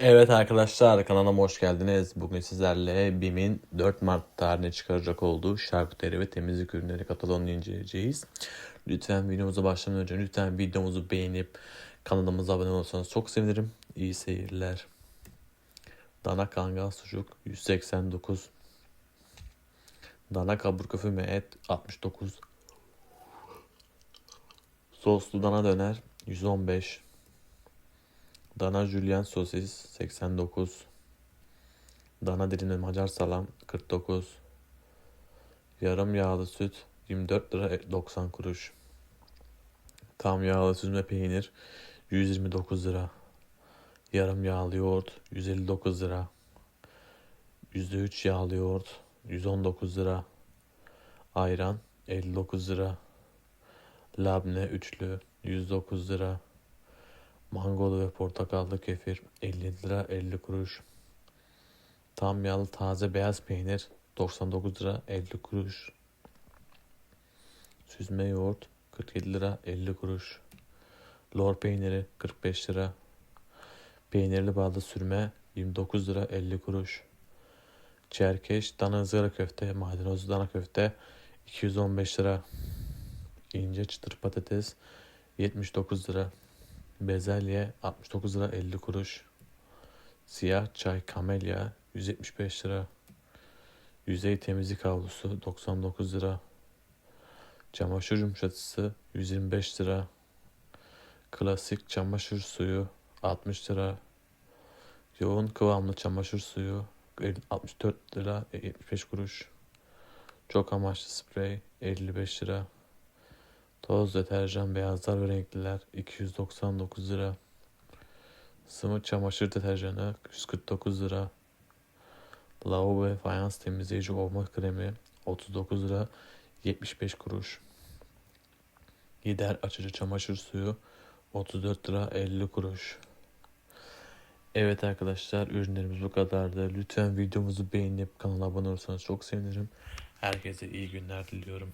Evet arkadaşlar kanalıma hoş geldiniz. Bugün sizlerle BİM'in 4 Mart tarihine çıkaracak olduğu şarküteri ve temizlik ürünleri kataloğunu inceleyeceğiz. Lütfen videomuza başlamadan önce lütfen videomuzu beğenip kanalımıza abone olursanız çok sevinirim. İyi seyirler. Dana kangal sucuk 189. Dana kaburga füme et 69. Soslu dana döner 115. Dana Julian sosis 89. Dana dilimli Macar salam 49. Yarım yağlı süt 24 lira 90 kuruş. Tam yağlı süzme peynir 129 lira. Yarım yağlı yoğurt 159 lira. %3 yağlı yoğurt 119 lira. Ayran 59 lira. Labne üçlü 109 lira. Mangolu ve portakallı kefir 50 lira 50 kuruş. Tam yağlı taze beyaz peynir 99 lira 50 kuruş. Süzme yoğurt 47 lira 50 kuruş. Lor peyniri 45 lira. Peynirli ballı sürme 29 lira 50 kuruş. Çerkeş dana ızgara köfte, maydanoz dana köfte 215 lira. İnce çıtır patates 79 lira. Bezelye 69 lira 50 kuruş. Siyah çay kamelya 175 lira. Yüzey temizlik havlusu 99 lira. Çamaşır yumuşatıcısı 125 lira. Klasik çamaşır suyu 60 lira. Yoğun kıvamlı çamaşır suyu 64 lira 75 kuruş. Çok amaçlı sprey 55 lira. Toz deterjan beyazlar ve renkliler 299 lira. Sıvı çamaşır deterjanı 149 lira. Lavabo ve fayans temizleyici olma kremi 39 lira 75 kuruş. Gider açıcı çamaşır suyu 34 lira 50 kuruş. Evet arkadaşlar ürünlerimiz bu kadardı. Lütfen videomuzu beğenip kanala abone olursanız çok sevinirim. Herkese iyi günler diliyorum.